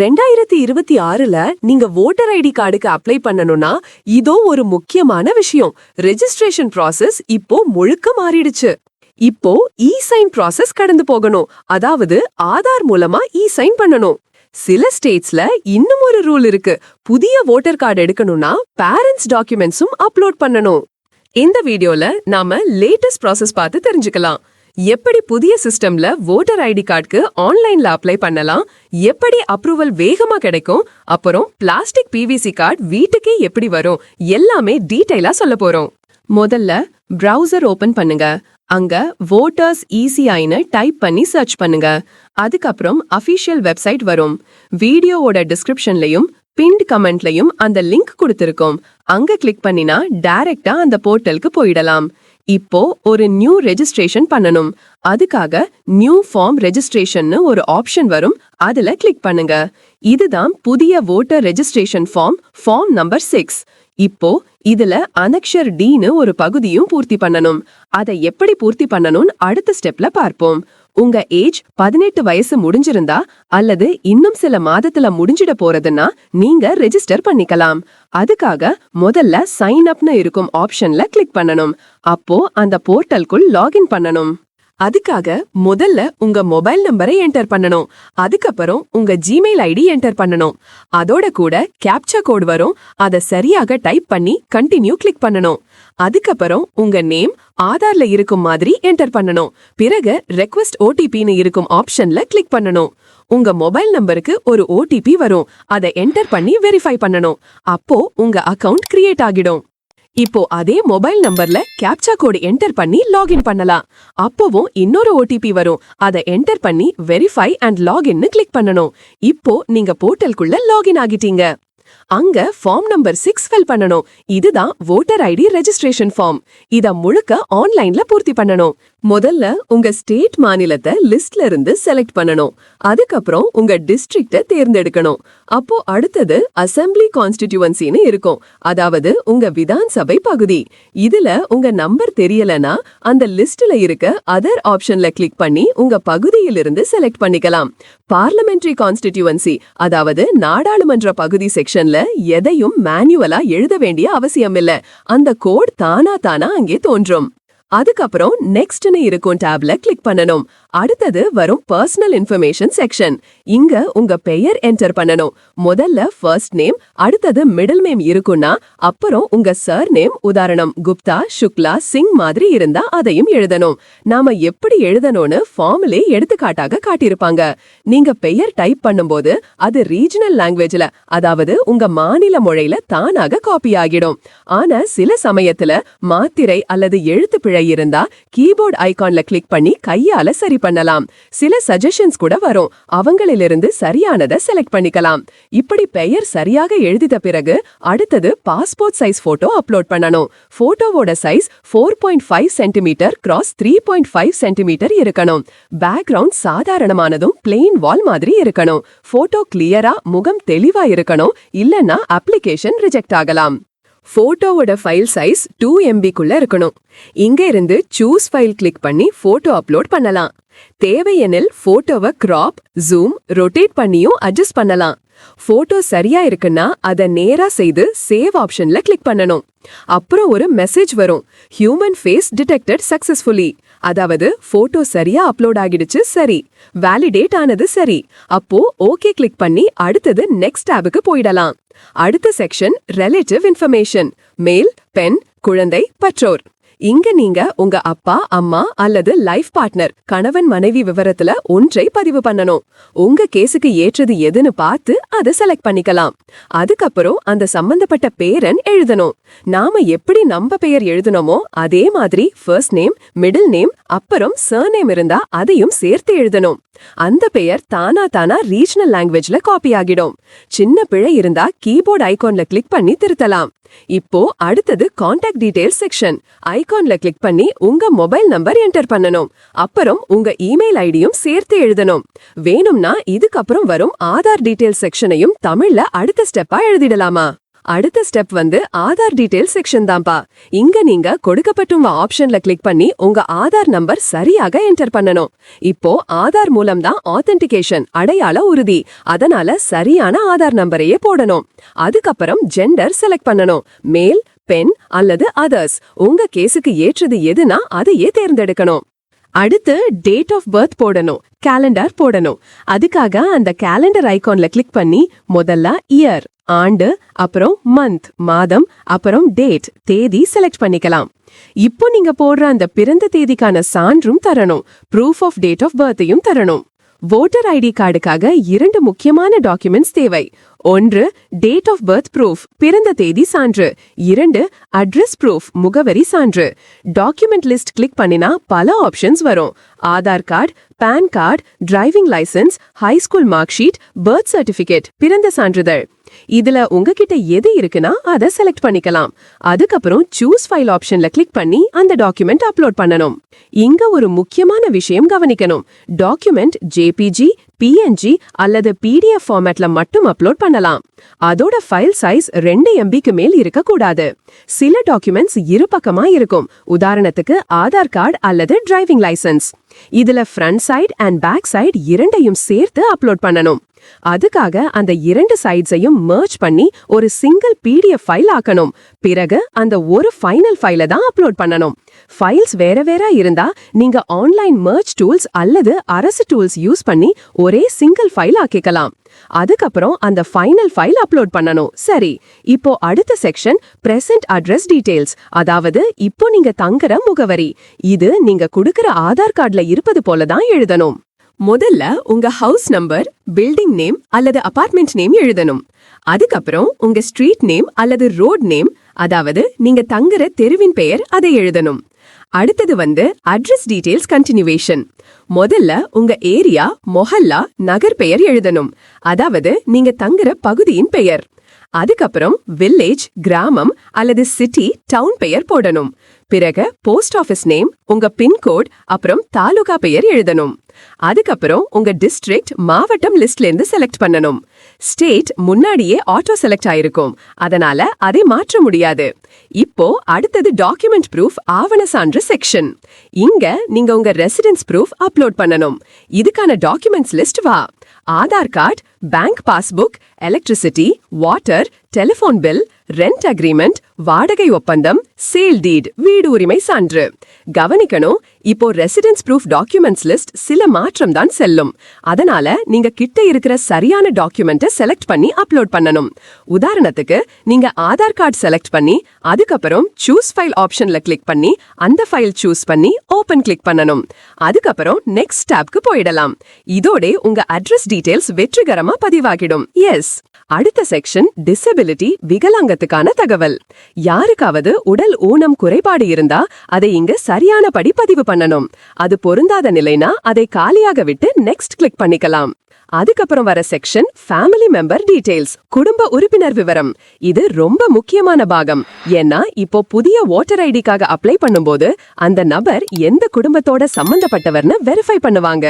ரெண்டாயிரத்தி இருபத்தி ஆறுல நீங்க ஓட்டர் ஐடி கார்டுக்கு அப்ளை பண்ணணும்னா இதோ ஒரு முக்கியமான விஷயம். ரெஜிஸ்ட்ரேஷன் ப்ராசஸ் இப்போ முழுக்க மாறிடுச்சு. இப்போ இ சைன் ப்ராசஸ் கடந்து போகணும். அதாவது ஆதார் மூலமா இ சைன் பண்ணணும். சில ஸ்டேட்ஸ்ல இன்னும் ஒரு ரூல் இருக்கு. புதிய ஓட்டர் கார்டு எடுக்கணும்னா பேரண்ட்ஸ் டாக்குமெண்ட்ஸும் அப்லோட் பண்ணணும். இந்த வீடியோல நாம லேட்டஸ்ட் ப்ராசஸ் பார்த்து தெரிஞ்சுக்கலாம். எப்படி புதிய சிஸ்டம்ல ஓட்டர் ஐடி கார்டுக்கு ஆன்லைன்ல அப்ளை பண்ணலாம்? எப்படி அப்ரூவல் வேகமா கிடைக்கும்? அப்புறம் பிளாஸ்டிக் பிவிசி கார்டு வீட்டுக்கே எப்படி வரும்? எல்லாமே டீடைலா சொல்ல போறோம். முதல்ல பிரவுசர் ஓபன் பண்ணுங்க. அங்க வோட்டர்ஸ் ஈசிஐன்னு டைப் பண்ணி சர்ச் பண்ணுங்க. அதுக்கப்புறம் அபிஷியல் வெப்சைட் வரும். வீடியோவோட டிஸ்கிரிப்ஷன்லயும் பின்ட் கமெண்ட்லயும் அந்த லிங்க் கொடுத்திருக்கோம். அங்க கிளிக் பண்ணினா டைரக்டா அந்த போர்ட்டலுக்கு போயிடலாம். இப்போ ஒரு நியூ ரெஜிஸ்ட்ரேஷன் பண்ணணும். அதுக்காக நியூ ஃபார்ம் ரெஜிஸ்ட்ரேஷன் ஒரு ஆப்ஷன் வரும். அதுல கிளிக் பண்ணுங்க. இதுதான் புதிய voter registration form form number six இப்போ இதுல அனக்ஷர் டின்னு ஒரு பகுதியும் பூர்த்தி பண்ணணும். அதை எப்படி பூர்த்தி பண்ணணும்னு அடுத்த ஸ்டெப்ல பார்ப்போம். உங்க ஏஜ் பதினெட்டு வயசு முடிஞ்சிருந்தா அல்லது இன்னும் சில மாதத்துல முடிஞ்சிட போறதுன்னா நீங்க ரெஜிஸ்டர் பண்ணிக்கலாம். அதுக்காக முதல்ல சைன் அப்னு இருக்கும் ஆப்ஷன்ல கிளிக் பண்ணணும். அப்போ அந்த போர்ட்டலுக்குள் லாகின் பண்ணணும். அதுக்காக முதல்ல உங்க மொபைல் நம்பரை என்டர் பண்ணணும். அதுக்கப்புறம் உங்க ஜிமெயில் ஐடி என்டர் பண்ணணும். அதோட கூட கேப்சா கோட் வரும். அதை சரியாக டைப் பண்ணி கண்டினியூ கிளிக் பண்ணணும். அதுக்கப்புறம் உங்க நேம் ஆதார்ல இருக்கும் மாதிரி என்டர் பண்ணணும். பிறகு ரெக்வெஸ்ட் ஓடிபின்னு இருக்கும் ஆப்ஷன்ல கிளிக் பண்ணணும். உங்க மொபைல் நம்பருக்கு ஒரு ஓடிபி வரும். அதை என்டர் பண்ணி வெரிஃபை பண்ணணும். அப்போ உங்க அக்கவுண்ட் கிரியேட் ஆகிடும். இப்போ அதே மொபைல் நம்பர்ல கேப்சா கோடு என்டர் பண்ணி லாகின் பண்ணலாம். அப்போவும் இன்னொரு ஓடிபி வரும். அதை என்டர் பண்ணி வெரிஃபை அண்ட் லாகின்னு கிளிக் பண்ணணும். இப்போ நீங்க போர்ட்டலுக்குள்ள லாகின் ஆகிட்டீங்க. அங்க ஃபார்ம் நம்பர் சிக்ஸ் ஃபில் பண்ணணும். இதுதான் வோட்டர் ஐடி ரெஜிஸ்ட்ரேஷன் ஃபார்ம் இத முழுக்க ஆன்லைன்ல பூர்த்தி பண்ணணும். முதல்ல உங்க ஸ்டேட் மாநிலத்தை லிஸ்ட்ல இருந்து செலக்ட் பண்ணணும். அதுக்கப்புறம் உங்க டிஸ்ட்ரிக்ட தேர்ந்தெடுக்கணும். அப்போ அடுத்தது அசெம்பிளி கான்ஸ்டிடியூவன்சின்னு இருக்கும். அதாவது உங்க விதான் சபை பகுதி. இதுல உங்க நம்பர் தெரியலனா அந்த லிஸ்ட்ல இருக்க அதர் ஆப்ஷன்ல கிளிக் பண்ணி உங்க பகுதியிலிருந்து செலக்ட் பண்ணிக்கலாம். பார்லமெண்ட்ரி கான்ஸ்டிடியூவன்சி அதாவது நாடாளுமன்ற பகுதி செக்ஷன்ல எதையும் மேனுவலா எழுத வேண்டிய அவசியம் இல்ல அந்த கோட் தானா தானா அங்கே தோன்றும். அதுக்கப்புறம் நெக்ஸ்ட்னு இருக்கும் டேப்ல கிளிக் பண்ணணும். அடுத்தது வரும் பர்சனல் இன்ஃபர்மேஷன் செக்ஷன் இங்க உங்க பெயர் என்டர் பண்ணணும். முதல்ல ஃபர்ஸ்ட் நேம் அடுத்தது மிடில் நேம் இருக்கும்னா அப்புறம் உங்க சர் நேம் உதாரணம் குப்தா சுக்லா சிங் மாதிரி இருந்தா அதையும் எழுதணும். நாம எப்படி எழுதணும்னு ஃபார்ம்லே எடுத்துக்காட்டாக காட்டியிருப்பாங்க. நீங்க பெயர் டைப் பண்ணும்போது அது ரீஜனல் லாங்குவேஜ்ல அதாவது உங்க மாநில மொழியில தானாக காப்பி ஆகிடும். ஆனா சில சமயத்துல மாத்திரை அல்லது எழுத்து பிழை இருந்தா கீபோர்ட் ஐகான்ல கிளிக் பண்ணி கையால சரி பண்ணலாம். சில சஜஷன்ஸ் கூட வரும். அவங்களிலிருந்து சரியானதை செலக்ட் பண்ணிக்கலாம். இப்படி பெயர் சரியாக எழுதித பிறகு அடுத்தது பாஸ்போர்ட் சைஸ் போட்டோ அப்லோட் பண்ணணும். போட்டோவோட size four point five centimetre cross three point five centimetre இருக்கணும். பேக்ரவுண்ட் சாதாரணமானதும் பிளெயின் வால் மாதிரி இருக்கணும். போட்டோ கிளியரா முகம் தெளிவா இருக்கணும். இல்லனா அப்ளிகேஷன் ரிஜெக்ட் ஆகலாம். ஃபோட்டோவோட ஃபைல் சைஸ் டூ எம்பிக்குள்ள இருக்கணும். இங்க இருந்து சூஸ் ஃபைல் கிளிக் பண்ணி ஃபோட்டோ அப்லோட் பண்ணலாம். தேவையெனில் ஃபோட்டோவை கிராப் ஜூம் ரொட்டேட் பண்ணியும் அட்ஜஸ்ட் பண்ணலாம். ஃபோட்டோ சரியா இருக்குன்னா அதை நேரா செய்து சேவ் ஆப்ஷன்ல கிளிக் பண்ணணும். அப்புறம் ஒரு மெசேஜ் வரும். ஹியூமன் ஃபேஸ் டிடெக்டட் சக்சஸ்ஃபுல்லி அதாவது போட்டோ சரியா அப்லோட் ஆகிடுச்சு சரி. வேலிடேட் ஆனது சரி. அப்போ ஓகே கிளிக் பண்ணி அடுத்தது நெக்ஸ்ட் டேபுக்கு போயிடலாம். அடுத்த செக்ஷன் ரிலேட்டிவ் இன்ஃபர்மேஷன் மேல் பெண் குழந்தை பற்றோர். இங்க நீங்க உங்க அப்பா அம்மா அல்லது லைஃப் பார்ட்னர் கணவன் மனைவி விவரத்துல ஒன்றை பதிவு பண்ணணும். உங்க கேஸுக்கு ஏற்றது எதுன்னு பார்த்து அதை செலக்ட் பண்ணிக்கலாம். அதுக்கப்புறம் அந்த சம்பந்தப்பட்ட பேரன் எழுதணும். நாம எப்படி நம்ம பெயர் எழுதணுமோ அதே மாதிரி ஃபர்ஸ்ட் நேம் மிடில் நேம் அப்புறம் சர்நேம் இருந்தா அதையும் சேர்த்து எழுதணும். அந்த பெயர் தானா தானா ரீஜனல் லாங்குவேஜ்ல காப்பி ஆகிடும். சின்ன பிழை இருந்தா கீபோர்ட் ஐகான்ல கிளிக் பண்ணி திருத்தலாம். இப்போ அடுத்தது கான்டாக்ட் டீடைல்ஸ் செக்ஷன் ஐகான்ல கிளிக் பண்ணி உங்க மொபைல் நம்பர் என்டர் பண்ணணும். அப்புறம் உங்க இமெயில் ஐடியும் சேர்த்து எழுதணும். வேணும்னா இதுக்கப்புறம் வரும் ஆதார் டீடைல்ஸ் செக்ஷனையும் தமிழ்ல அடுத்த ஸ்டெப்பா எழுதிடலாமா? அடுத்த ஸ்டெப் வந்து ஆதார் டீடைல் செக்ஷன் தான்ப்பா. இங்க நீங்க கொடுக்கப்பட்டுள்ள ஆப்ஷன்ல கிளிக் பண்ணி உங்க ஆதார் நம்பர் சரியாக என்டர் பண்ணணும். இப்போ ஆதார் மூலம் தான் ஆத்தென்டிகேஷன் அடையாள உறுதி. அதனால சரியான ஆதார் நம்பரையே போடணும். அதுக்கப்புறம் ஜெண்டர் செலக்ட் பண்ணணும். மேல் பெண் அல்லது அதர்ஸ் உங்க கேஸுக்கு ஏற்றது எதுனா அதையே தேர்ந்தெடுக்கணும். அடுத்து டேட் ஆஃப் பர்த் போடணும். கேலண்டர் போடணும். அதுக்காக அந்த கேலண்டர் ஐகான்ல கிளிக் பண்ணி முதல்ல இயர் ஆண்டு அப்புறம் மந்த் மாதம் அப்புறம் டேட் தேதி செலக்ட் பண்ணிக்கலாம். இப்போ நீங்க போடுற அந்த பிறந்த தேதிக்கான சான்றும் தரணும். ப்ரூஃப் ஆஃப் டேட் ஆஃப் பர்த்தையும் தரணும். வோட்டர் ஐடி கார்டுக்காக இரண்டு முக்கியமான டாக்குமெண்ட்ஸ் தேவை. ஒன்று டேட் ஆஃப் பர்த் ப்ரூஃப் பிறந்த தேதி சான்று. இரண்டு அட்ரஸ் ப்ரூஃப் முகவரி சான்று. டாக்குமெண்ட் லிஸ்ட் கிளிக் பண்ணினா பல ஆப்ஷன்ஸ் வரும். Aadhaar card PAN card driving licence high school mark sheet birth certificate பிறந்த சான்றிதழ். இதுல உங்ககிட்ட எது இருக்குன்னா அதை செலக்ட் பண்ணிக்கலாம். அதுக்கப்புறம் சூஸ் ஃபைல் ஆப்ஷன்ல கிளிக் பண்ணி அந்த டாக்குமெண்ட் அப்லோட் பண்ணணும். இங்க ஒரு முக்கியமான விஷயம் கவனிக்கணும். டாக்குமெண்ட் ஜேபிஜி பிஎன்ஜி அல்லது பிடிஎஃப் ஃபார்மேட்ல மட்டும் அப்லோட் பண்ணலாம். அதோட ஃபைல் சைஸ் ரெண்டு எம்பிக்கு மேல் இருக்கக்கூடாது. சில டாக்குமெண்ட்ஸ் இரு பக்கமா இருக்கும். உதாரணத்துக்கு ஆதார் கார்டு அல்லது டிரைவிங் லைசென்ஸ் இதுல front side and back side இரண்டையும் சேர்த்து அப்லோட் பண்ணணும். அதுக்காக அந்த இரண்டு சைட்ஸையும் merge பண்ணி ஒரு சிங்கிள் பிடிஎஃப் ஃபைல் ஆக்கணும். பிறகு அந்த ஒரு ஃபைனல் ஃபைலை தான் அப்லோட் பண்ணணும். ஃபைல்ஸ் வேற வேற இருந்தா நீங்க ஆன்லைன் merge டூல்ஸ் அல்லது அரசு டூல்ஸ் யூஸ் பண்ணி ஒரே சிங்கிள் ஃபைல் ஆக்கிக்கலாம். அதுக்கப்புறம் அந்த ஃபைனல் ஃபைல் அப்லோட் பண்ணணும். சரி இப்போ அடுத்த செக்ஷன் பிரசன்ட் அட்ரஸ் டீடைல்ஸ் அதாவது இப்போ நீங்க தங்குற முகவரி. இது நீங்க கொடுக்கற ஆதார் கார்டுல இருப்பது போல தான் எழுதணும். முதல்ல உங்க ஹவுஸ் நம்பர் பில்டிங் நேம் அல்லது அபார்ட்மெண்ட் நேம் எழுதணும். அதுக்கப்புறம் உங்க ஸ்ட்ரீட் நேம் அல்லது ரோட் நேம் அதாவது நீங்க தங்குற தெருவின் பெயர் அதை எழுதணும். அடுத்தது வந்து அட்ரஸ் டீடைல்ஸ் கண்டினியூவேஷன் முதல்ல உங்க ஏரியா மொஹல்லா நகர் பெயர் எழுதணும். அதாவது நீங்க தங்குற பகுதியின் பெயர். அதுக்கப்புறம் வில்லேஜ் கிராமம் அல்லது சிட்டி டவுன் பெயர் போடணும். பிறகு போஸ்ட் ஆபீஸ் நேம் உங்க பின்கோட் அப்புறம் தாலுகா பெயர் எழுதணும். அதுக்கப்புறம் உங்க டிஸ்ட்ரிக்ட் மாவட்டம் லிஸ்ட்ல இருந்து செலக்ட் பண்ணணும். ஸ்டேட் முன்னாடியே ஆட்டோ செலக்ட் ஆயிருக்கும். அதனால அதை மாற்ற முடியாது. இப்போ அடுத்தது டாக்குமெண்ட் ப்ரூஃப் ஆவண சான்று செக்ஷன் இங்க நீங்க உங்க ரெசிடென்ஸ் ப்ரூஃப் அப்லோட் பண்ணணும். இதுக்கான டாக்குமெண்ட்ஸ் லிஸ்ட் வா. Aadhaar card bank passbook electricity water telephone bill rent agreement வாடகை ஒப்பந்தம் சேல் டீட் வீடு உரிமை சான்று. கவனிக்கணும் இப்போ ரெசிடென்ஸ் ப்ரூஃப் டாக்குமெண்ட்ஸ் லிஸ்ட் சில மாற்றம் தான் செல்லும். அதனால நீங்க கிட்ட இருக்கிற சரியான டாக்குமெண்ட்டை செலக்ட் பண்ணி அப்லோட் பண்ணணும். உதாரணத்துக்கு நீங்க ஆதார் கார்டு செலக்ட் பண்ணி அதுக்கப்புறம் சூஸ் ஃபைல் ஆப்ஷன்ல கிளிக் பண்ணி அந்த ஃபைல் சூஸ் பண்ணி ஓபன் கிளிக் பண்ணணும். அதுக்கப்புறம் நெக்ஸ்ட் டேப்க்கு போயிடலாம். இதோட உங்க அட்ரஸ் டீடைல்ஸ் வெற்றிகரமா பதிவாகிடும். எஸ் அடுத்த செக்ஷன் டிசபிலிட்டி விகலாங்கத்துக்கான தகவல். யாருக்காவது உடல் ஊனம் குறைபாடு இருந்தா அதை இங்க சரியானபடி பதிவு பண்ணணும். அது பொருந்தாத நிலைனா அதை காலியாக விட்டு நெக்ஸ்ட் கிளிக் பண்ணிக்கலாம். அதுக்கப்புறம் வர செக்ஷன் ஃபேமிலி மெம்பர் டீடைல்ஸ் குடும்ப உறுப்பினர் விவரம். இது ரொம்ப முக்கியமான பாகம். ஏன்னா இப்போ புதிய ஓட்டர் ஐடிக்காக அப்ளை பண்ணும்போது அந்த நபர் எந்த குடும்பத்தோட சம்பந்தப்பட்டவர்னு வெரிஃபை பண்ணுவாங்க.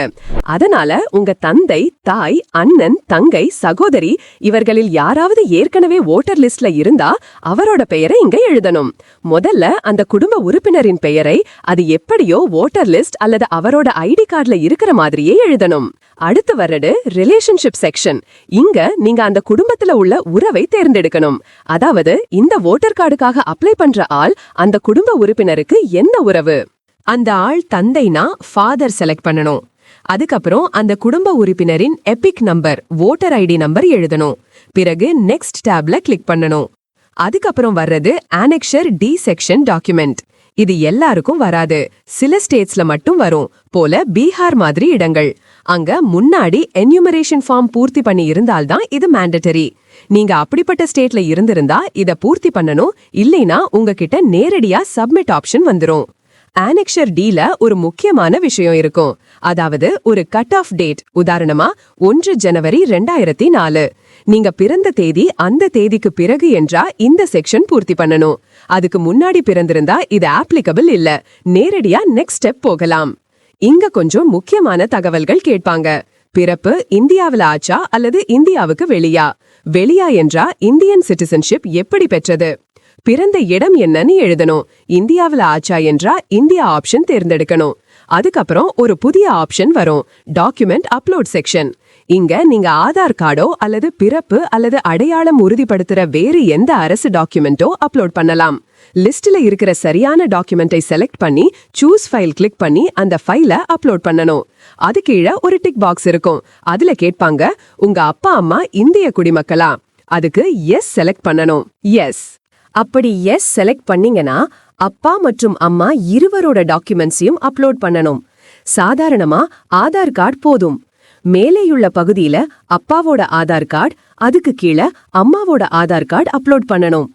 அதனால உங்க தந்தை தாய் அண்ணன் தங்கை சகோதரி இவர்களில் யாராவது ஏற்கனவே ஓட்டர் லிஸ்ட்ல இருந்தா அவரோட பெயரை இங்க எழுதணும். முதல்ல அந்த குடும்ப உறுப்பினரின் பெயரை அது எப்படியோ ஓட்டர் லிஸ்ட் அல்லது அவரோட ஐடி கார்டுல இருக்கிற மாதிரியே எழுதணும். அடுத்து வர்றது ரிலேஷன்ஷிப் செக்ஷன் இங்க நீங்க அந்த குடும்பத்துல உள்ள உறவை தேர்ந்தெடுக்கணும். அதாவது இந்த ஓட்டர் கார்டுக்காக அப்ளை பண்ற ஆள் அந்த குடும்ப உறுப்பினருக்கு என்ன உறவு? அந்த ஆள் தந்தைனா ஃபாதர் செலக்ட் பண்ணணும். அதுக்கப்புறம் அந்த குடும்ப உறுப்பினரின் EPIC number voter ID number எழுதணும். பிறகு நெக்ஸ்ட் டேப்ல கிளிக் பண்ணணும். அதுக்கப்புறம் வர்றது ஆனெக்ஷர் டி செக்ஷன் டாக்குமெண்ட் இது எல்லாருக்கும் வராது. சில ஸ்டேட்ஸ்ல மட்டும் வரும். போல பீகார் மாதிரி இடங்கள். அங்க முன்னாடி என்யூமரேஷன் ஃபார்ம் பூர்த்தி பண்ணி இருந்தால்தான் இது மேண்டட்டரி நீங்க அப்படிப்பட்ட ஸ்டேட்ல இருந்திருந்தா இத பூர்த்தி பண்ணணும். இல்லைனா உங்ககிட்ட நேரடியா சப்மிட் ஆப்ஷன் வந்துரும். ஆனெக்ஷர் டீல ஒரு முக்கியமான விஷயம் இருக்கும். அதாவது ஒரு கட் ஆஃப் டேட் உதாரணமா ஒன்று ஜனவரி ரெண்டாயிரத்தி நாலு. நீங்க பிறந்த தேதி அந்த தேதிக்கு பிறகு என்றா இந்த செக்ஷன் பூர்த்தி பண்ணணும். அதுக்கு முன்னாடி பிறந்திருந்தா இது ஆப்ளிகபிள் இல்ல. நேரடியா நெக்ஸ்ட் ஸ்டெப் போகலாம். இங்க கொஞ்சம் முக்கியமான தகவல்கள் கேட்பாங்க. பிறப்பு இந்தியாவுல ஆச்சா அல்லது இந்தியாவுக்கு வெளியா? வெளியா என்றா இந்தியன் சிட்டிசன்ஷிப் எப்படி பெற்றது? பிறந்த இடம் என்னன்னு எழுதணும். இந்தியாவுல ஆச்சா என்றா இந்தியா ஆப்ஷன் தேர்ந்தெடுக்கணும். அதுக்கப்புறம் ஒரு புதிய ஆப்ஷன் வரும். Document upload section. இங்க நீங்க ஆதார் கார்டோ அல்லது பிறப்பு அல்லது அடையாளம் உறுதிப்படுத்துற வேறு எந்த அரசு டாக்குமெண்ட்டோ அப்லோட் பண்ணலாம். லிஸ்ட்ல இருக்கிற சரியான டாக்குமெண்ட்டை செலக்ட் பண்ணி சூஸ் ஃபைல் கிளிக் பண்ணி அந்த ஃபைலை அப்லோட் பண்ணணும். அது கீழே ஒரு டிக் பாக்ஸ் இருக்கும். அதுல கேட்பாங்க உங்க அப்பா அம்மா இந்திய குடிமக்களா? அதுக்கு எஸ் செலக்ட் பண்ணணும். எஸ். அப்படி எஸ் செலக்ட் பண்ணீங்கன்னா அப்பா மற்றும் அம்மா இருவரோட டாக்குமெண்ட்ஸையும் அப்லோட் பண்ணணும். சாதாரணமா ஆதார் கார்டு போதும். மேலேயுள்ள பகுதியில அப்பாவோட ஆதார் கார்டு அதுக்கு கீழே அம்மாவோட ஆதார் கார்டு அப்லோட் பண்ணணும்.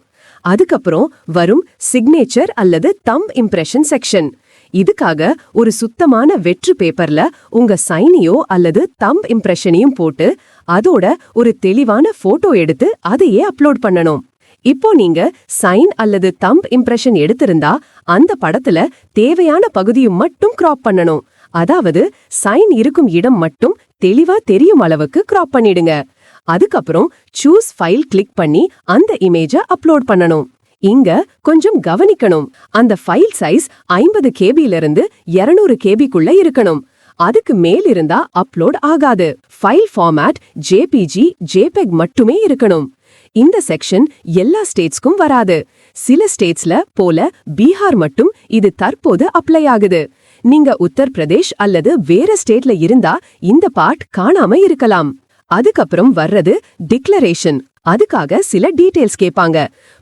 அதுக்கப்புறம் வரும் சிக்னேச்சர் அல்லது தம் இம்ப்ரெஷன் செக்ஷன் இதுக்காக ஒரு சுத்தமான வெற்று பேப்பர்ல உங்க சைனையோ அல்லது தம் இம்ப்ரெஷனையும் போட்டு அதோட ஒரு தெளிவான போட்டோ எடுத்து அதையே அப்லோட் பண்ணணும். இப்போ நீங்க சைன் அல்லது தம்ப் இம்ப்ரெஷன் எடுத்திருந்தா அந்த படத்துல தேவையான பகுதியும் மட்டும் கிராப் பண்ணணும். அதாவது சைன் இருக்கும் இடம் மட்டும் தெளிவா தெரியும் அளவுக்கு கிராப் பண்ணிடுங்க. அதுக்கப்புறம் சூஸ் ஃபைல் கிளிக் பண்ணி அந்த இமேஜ அப்லோட் பண்ணணும். இங்க கொஞ்சம் கவனிக்கணும். அந்த ஃபைல் சைஸ் ஐம்பது கேபில இருந்து இருநூறு கேபிக்குள்ள இருக்கணும். அதுக்கு மேல் இருந்தா அப்லோட் ஆகாது. ஃபைல் ஃபார்மேட் ஜேபிஜி ஜேபெக் மட்டுமே இருக்கணும். இந்த செக்ஷன் எல்லா ஸ்டேட்ஸ்க்கும் வராது. சில ஸ்டேட்ஸ்ல போல பீகார் மட்டும் இது தற்போது அப்ளை ஆகுது. நீங்க உத்தரப்பிரதேஷ் அல்லது வேற ஸ்டேட்ல இருந்தா இந்த பார்ட் காணாம இருக்கலாம். அதுக்கப்புறம் வர்றது டிக்ளரேஷன். அதுக்காக சில டீடைல்ஸ் கேட்பாங்க.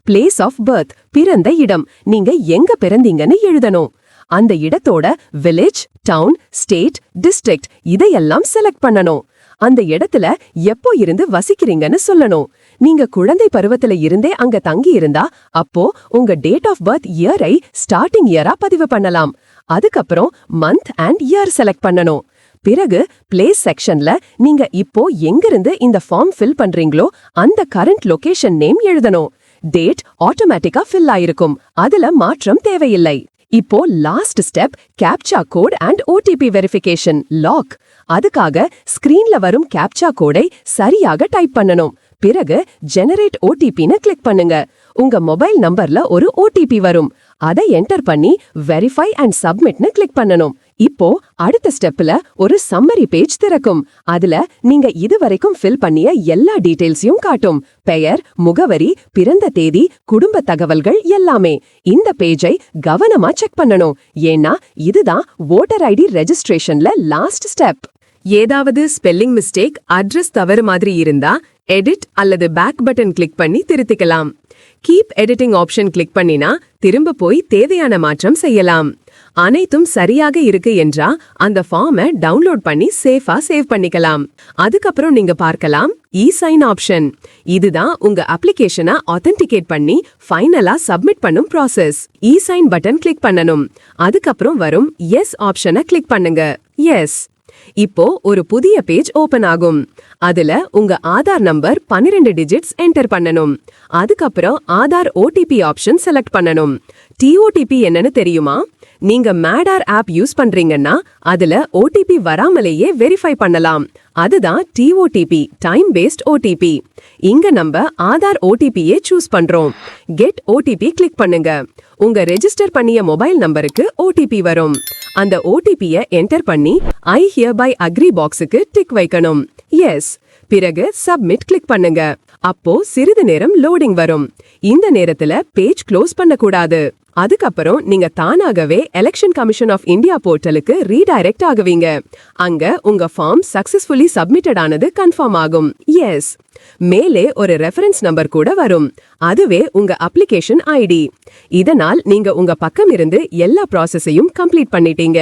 பிளேஸ் ஆஃப் பர்த் பிறந்த இடம் நீங்க எங்க பிறந்தீங்கன்னு எழுதணும். அந்த இடத்தோட வில்லேஜ் டவுன் ஸ்டேட் டிஸ்ட்ரிக்ட் இதையெல்லாம் செலக்ட் பண்ணணும். அந்த இடத்துல எப்போ இருந்து வசிக்கிறீங்கன்னு சொல்லணும். நீங்க குழந்தை பருவத்துல இருந்தே அங்க தங்கி இருந்தா அப்போ உங்க டேட் ஆஃப் பர்த் இயரை ஸ்டார்டிங் இயரா பதிவு பண்ணலாம். அதுக்கப்புறம் மந்த் அண்ட் இயர் செலக்ட் பண்ணணும். பிறகு பிளேஸ் செக்ஷன்ல நீங்க இப்போ எங்கிருந்து இந்த ஃபார்ம் ஃபில் பண்றீங்களோ அந்த கரண்ட் லொகேஷன் நேம் எழுதணும். டேட் ஆட்டோமேட்டிக்கா ஃபில் ஆயிருக்கும். அதுல மாற்றம் தேவையில்லை. இப்போ last step captcha code and OTP verification log அதுக்காக ஸ்கிரீன்ல வரும் கேப்சா கோடை சரியாக டைப் பண்ணணும். பிறகு ஜெனரேட் ஓடிபின்னு கிளிக் பண்ணுங்க. உங்க மொபைல் நம்பர்ல ஒரு ஓடிபி வரும். அதை என்டர் பண்ணி வெரிஃபை அண்ட் சப்மிட்னு கிளிக் பண்ணணும். இப்போ அடுத்த ஸ்டெப்ல ஒரு சம்மரி பேஜ் திறக்கும். அதுல நீங்க இதுவரைக்கும் ஃபில் பண்ணிய எல்லா டீடைல்ஸையும் காட்டும். பெயர் முகவரி பிறந்த தேதி குடும்ப தகவல்கள் எல்லாமே. இந்த பேஜை கவனமா செக் பண்ணணும். ஏன்னா இதுதான் ஓட்டர் ஐடி ரெஜிஸ்ட்ரேஷன்ல லாஸ்ட் ஸ்டெப் ஏதாவது ஸ்பெல்லிங் மிஸ்டேக் அட்ரஸ் தவறு மாதிரி இருந்தா எடிட் அல்லது பேக் பட்டன் கிளிக் பண்ணி திருத்திக்கலாம். கீப் எடிட்டிங் ஆப்ஷன் கிளிக் பண்ணினா திரும்ப போய் தேவையான மாற்றம் செய்யலாம். அனைத்தும் சரியாக இருக்கு என்றா அந்த ஃபார்மை டவுன்லோட் பண்ணி சேஃபா சேவ் பண்ணிக்கலாம். அதுக்கப்புறம் நீங்க பார்க்கலாம் இ சைன் ஆப்ஷன் இதுதான் உங்க அப்ளிகேஷனை ஆத்தென்டிகேட் பண்ணி ஃபைனலா சப்மிட் பண்ணும் process e sign button click பண்ணணும். அதுக்கப்புறம் வரும் எஸ் ஆப்ஷனை கிளிக் பண்ணுங்க. எஸ் இப்போ ஒரு புதிய பேஜ் ஓபன் ஆகும். அதுல உங்க ஆதார் நம்பர் 12 டிஜிட்ஸ் என்டர் பண்ணணும். அதுக்கப்புறம் ஆதார் ஓடிபி ஆப்ஷன் செலக்ட் பண்ணணும். டிஓடிபி என்னன்னு தெரியுமா? நீங்க மேடார் ஆப் யூஸ் பண்றீங்கன்னா அதுல ஓடிபி வராமலேயே வெரிஃபை பண்ணலாம். அதுதான் டிஓடிபி டைம் பேஸ்ட் ஓடிபி இங்க நம்ம ஆதார் ஓடிபியே சூஸ் பண்றோம். கெட் ஓடிபி கிளிக் பண்ணுங்க. உங்க ரெஜிஸ்டர் பண்ணிய மொபைல் நம்பருக்கு ஓடிபி வரும். அந்த ஓடிபிய என்டர் பண்ணி ஐ ஹியர் பை அக்ரி பாக்ஸுக்கு டிக் வைக்கணும். எஸ் பிறகு சப்மிட் கிளிக் பண்ணுங்க. அப்போ சிறிது நேரம் லோடிங் வரும். இந்த நேரத்துல பேஜ் க்ளோஸ் பண்ணக்கூடாது. அதுக்கப்புறம் நீங்க தானாகவே எலெக்ஷன் கமிஷன் ஆஃப் இந்தியா போர்ட்டலுக்கு ரீடைரக்ட் ஆகுவீங்க. அங்க உங்க ஃபார்ம் சக்சஸ்ஃபுல்லி சப்மிட்டட் ஆனது கன்ஃபார்ம் ஆகும். எஸ் மேலே ஒரு ரெஃபரன்ஸ் நம்பர் கூட வரும். அதுவே உங்க அப்ளிகேஷன் ஐடி இதனால் நீங்க உங்க பக்கம் இருந்து எல்லா ப்ராசஸையும் கம்ப்ளீட் பண்ணிட்டீங்க.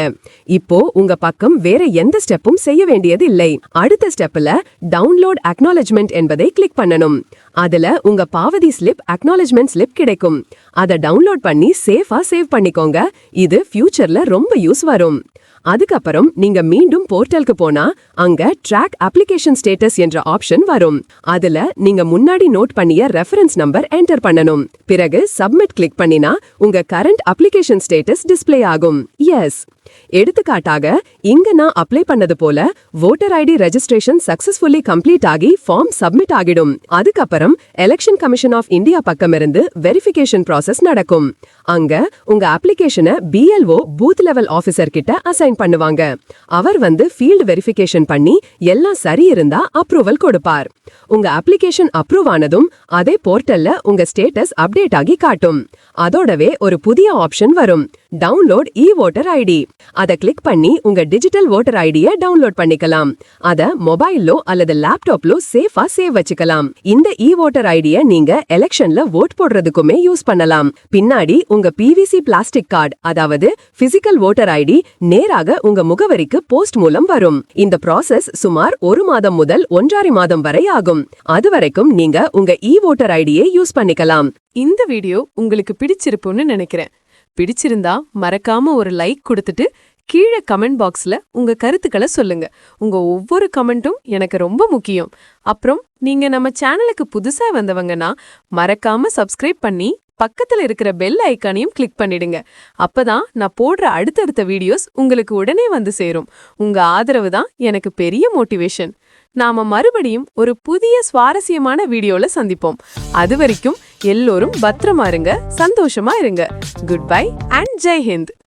இப்போ உங்க பக்கம் வேற எந்த ஸ்டெப்பும் செய்ய வேண்டியது இல்லை அடுத்த ஸ்டெப்ல டவுன்லோட் அக்னாலஜ்மெண்ட் என்பதை கிளிக் பண்ணணும். அதுல உங்க பாவதி ஸ்லிப் அக்னாலஜ்மெண்ட் ஸ்லிப் கிடைக்கும். அதை டவுன்லோட் பண்ணி சேஃபா சேவ் பண்ணிக்கோங்க. இது ஃபியூச்சர்ல ரொம்ப யூஸ் வரும். அதுக்கப்புறம் நீங்க மீண்டும் போர்ட்டலுக்கு போனா அங்க ட்ராக் அப்ளிகேஷன் ஸ்டேட்டஸ் என்ற ஆப்ஷன் வரும். அதுல நீங்க முன்னாடி நோட் பண்ணிய ரெஃபரன்ஸ் நம்பர் என்டர் பண்ணணும். பிறகு சப்மிட் கிளிக் பண்ணினா உங்க கரண்ட் அப்ளிகேஷன் ஸ்டேட்டஸ் டிஸ்ப்ளே ஆகும். எஸ் எடுத்துக்காட்டாக இங்க நான் அப்ளை பண்ணது போல voter ID registration successfully complete ஆகி ஃபார்ம் சப்மிட் ஆகிடும். அதுக்கப்புறம் எலெக்ஷன் கமிஷன் ஆஃப் இந்தியா பக்கமிருந்து வெரிஃபிகேஷன் ப்ராசஸ் நடக்கும். அங்க உங்க அப்ளிகேஷனை பிஎல்ஓ பூத் லெவல் ஆபீசர் கிட்ட அசைன் பண்ணுவாங்க. அவர் வந்து ஃபீல்டு வெரிஃபிகேஷன் பண்ணி எல்லாம் சரி இருந்தா அப்ரூவல் கொடுப்பார். உங்க அப்ளிகேஷன் அப்ரூவ் ஆனதும் அதே போர்ட்டல்ல உங்க ஸ்டேட்டஸ் அப்டேட் ஆகி காட்டும். அதோடவே ஒரு புதிய ஆப்ஷன் வரும். டவுன்லோட் இ ஓட்டர் ஐடி அதை கிளிக் பண்ணி உங்க டிஜிட்டல் ஓட்டர் ஐடியை டவுன்லோட் பண்ணிக்கலாம். அத மொபைல்லோ அல்லது லேப்டாப்லோ சேஃபா சேவ் வச்சுக்கலாம். இந்த இ ஓட்டர் ஐடியை நீங்க எலெக்ஷன்ல ஓட் போடுறதுக்குமே யூஸ் பண்ணலாம். பின்னாடி உங்க பிவிசி பிளாஸ்டிக் கார்டு அதாவது பிசிக்கல் ஓட்டர் ஐடி நேராக உங்க முகவரிக்கு போஸ்ட் மூலம் வரும். இந்த ப்ராசஸ் சுமார் ஒரு மாதம் முதல் ஒன்றரை மாதம் வரை ஆகும். அது வரைக்கும் நீங்க உங்க இ ஓட்டர் ஐடியை யூஸ் பண்ணிக்கலாம். இந்த வீடியோ உங்களுக்கு பிடிச்சிருக்கும்னு நினைக்கிறேன். பிடிச்சிருந்தா மறக்காம ஒரு லைக் கொடுத்துட்டு கீழே கமெண்ட் பாக்ஸில் உங்கள் கருத்துக்களை சொல்லுங்கள் உங்கள் ஒவ்வொரு கமெண்ட்டும் எனக்கு ரொம்ப முக்கியம். அப்புறம் நீங்கள் நம்ம சேனலுக்கு புதுசாக வந்தவங்கன்னா மறக்காமல் சப்ஸ்கிரைப் பண்ணி பக்கத்தில் இருக்கிற பெல் ஐக்கானையும் கிளிக் பண்ணிடுங்க. அப்பதான் நான் போடுற அடுத்தடுத்த வீடியோஸ் உங்களுக்கு உடனே வந்து சேரும். உங்க ஆதரவு தான் எனக்கு பெரிய மோட்டிவேஷன் நாம மறுபடியும் ஒரு புதிய சுவாரஸ்யமான வீடியோல சந்திப்போம். அது வரைக்கும் எல்லோரும் பத்திரமா இருங்க. சந்தோஷமா இருங்க. Good bye and Jai Hind